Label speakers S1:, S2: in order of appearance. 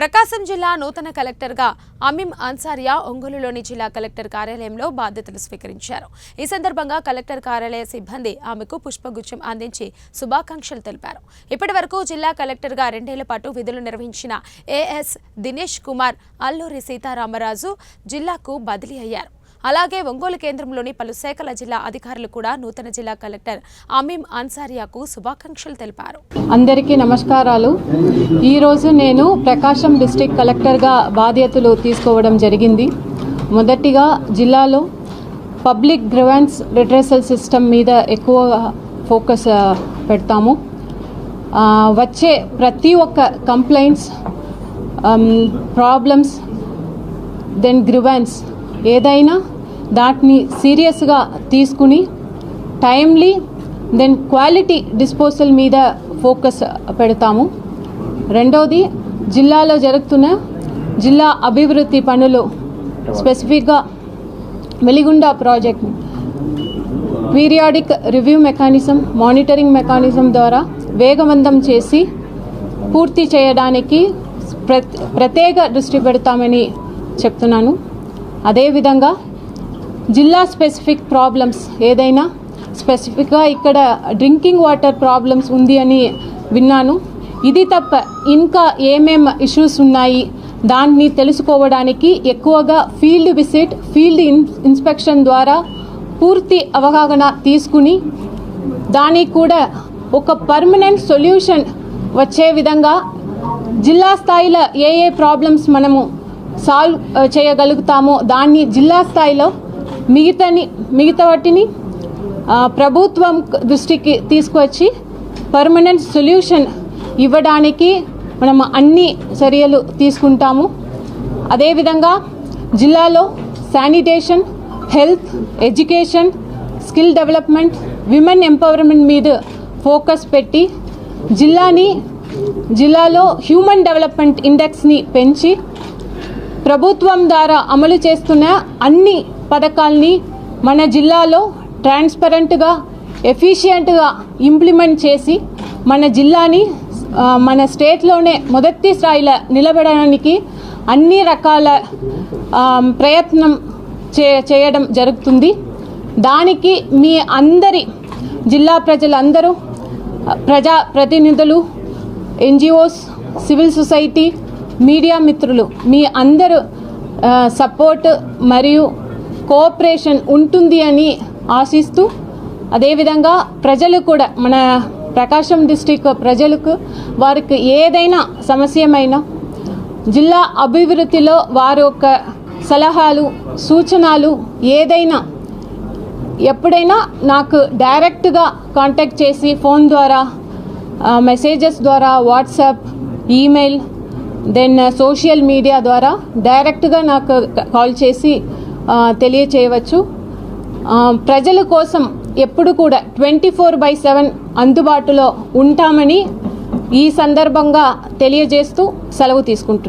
S1: ప్రకాశం జిల్లా నూతన కలెక్టర్గా అమీం అన్సారియా ఒంగోలులోని జిల్లా కలెక్టర్ కార్యాలయంలో బాధ్యతలు స్వీకరించారు. ఈ సందర్భంగా కలెక్టర్ కార్యాలయ సిబ్బంది ఆమెకు పుష్పగుచ్చం అందించి శుభాకాంక్షలు తెలిపారు. ఇప్పటి వరకు జిల్లా కలెక్టర్గా రెండేళ్ళ పాటు విధులు నిర్వహించిన ఏఎస్ దినేష్ కుమార్ అల్లూరి సీతారామరాజు జిల్లాకు బదిలీ అయ్యారు. అలాగే ఒంగోలు కేంద్రంలోని పలు శాఖల జిల్లా అధికారులు కూడా నూతన జిల్లా కలెక్టర్ అమీం అన్సారియాకు శుభాకాంక్షలు తెలిపారు.
S2: అందరికీ నమస్కారాలు. ఈరోజు నేను ప్రకాశం డిస్టిక్ కలెక్టర్గా బాధ్యతలు తీసుకోవడం జరిగింది. మొదటిగా జిల్లాలో పబ్లిక్ గ్రివెన్స్ రిట్రెసల్ సిస్టమ్ మీద ఎక్కువ ఫోకస్ పెడతాము. వచ్చే ప్రతి ఒక్క కంప్లైంట్స్ ప్రాబ్లమ్స్ దెన్ గ్రివెన్స్ ఏదైనా దాటిని సీరియస్గా తీసుకుని టైమ్లీ దెన్ క్వాలిటీ డిస్పోజల్ మీద ఫోకస్ పెడతాము. రెండవది జిల్లాలో జరుగుతున్న జిల్లా అభివృద్ధి పనులు స్పెసిఫిక్గా Veligonda project periodic review mechanism monitoring mechanism ద్వారా వేగవంతం చేసి పూర్తి చేయడానికి ప్రత్యేక దృష్టి పెడతామని చెప్తున్నాను. అదేవిధంగా జిల్లా స్పెసిఫిక్ ప్రాబ్లమ్స్ ఏదైనా స్పెసిఫిక్గా ఇక్కడ డ్రింకింగ్ వాటర్ ప్రాబ్లమ్స్ ఉంది అని విన్నాను. ఇది తప్ప ఇంకా ఏమేం ఇష్యూస్ ఉన్నాయి దాన్ని తెలుసుకోవడానికి ఎక్కువగా field visit field in inspection ద్వారా పూర్తి అవగాహన తీసుకుని దానికి కూడా ఒక పర్మనెంట్ సొల్యూషన్ వచ్చే విధంగా జిల్లా స్థాయిలో ఏ ఏ ప్రాబ్లమ్స్ మనము సాల్వ్ చేయగలుగుతామో దాన్ని జిల్లా స్థాయిలో మిగతాని మిగతా వాటిని ప్రభుత్వం దృష్టికి తీసుకువచ్చి పర్మనెంట్ సొల్యూషన్ ఇవ్వడానికి మనం అన్ని చర్యలు తీసుకుంటాము. అదేవిధంగా జిల్లాలో sanitation health education skill development women empowerment మీద ఫోకస్ పెట్టి జిల్లాని జిల్లాలో హ్యూమన్ డెవలప్మెంట్ ఇండెక్స్ని పెంచి ప్రభుత్వం ద్వారా అమలు చేస్తున్న అన్ని పథకాల్ని మన జిల్లాలో ట్రాన్స్పరెంట్గా ఎఫిషియెంట్గా ఇంప్లిమెంట్ చేసి మన జిల్లాని మన స్టేట్లోనే మొదటి స్థాయిలో నిలబడడానికి అన్ని రకాల ప్రయత్నం చే చేయడం జరుగుతుంది. దానికి మీ అందరి జిల్లా ప్రజలందరూ ప్రజా ప్రతినిధులు ఎన్జిఓస్ సివిల్ సొసైటీ మీడియా మిత్రులు మీ అందరూ సపోర్ట్ మరియు కోఆపరేషన్ ఉంటుంది అని ఆశిస్తూ అదేవిధంగా ప్రజలు కూడా మన ప్రకాశం డిస్టిక్ ప్రజలకు వారికి ఏదైనా సమస్యమైనా జిల్లా అభివృద్ధిలో వారి యొక్క సలహాలు సూచనలు ఏదైనా ఎప్పుడైనా నాకు డైరెక్ట్గా కాంటాక్ట్ చేసి ఫోన్ ద్వారా మెసేజెస్ ద్వారా WhatsApp email then social media ద్వారా డైరెక్ట్గా నాకు కాల్ చేసి తెలియచేయవచ్చు. ప్రజల కోసం ఎప్పుడు కూడా ట్వంటీ ఫోర్ బై సెవెన్ అందుబాటులో ఉంటామని ఈ సందర్భంగా తెలియజేస్తూ సెలవు తీసుకుంటున్నాను.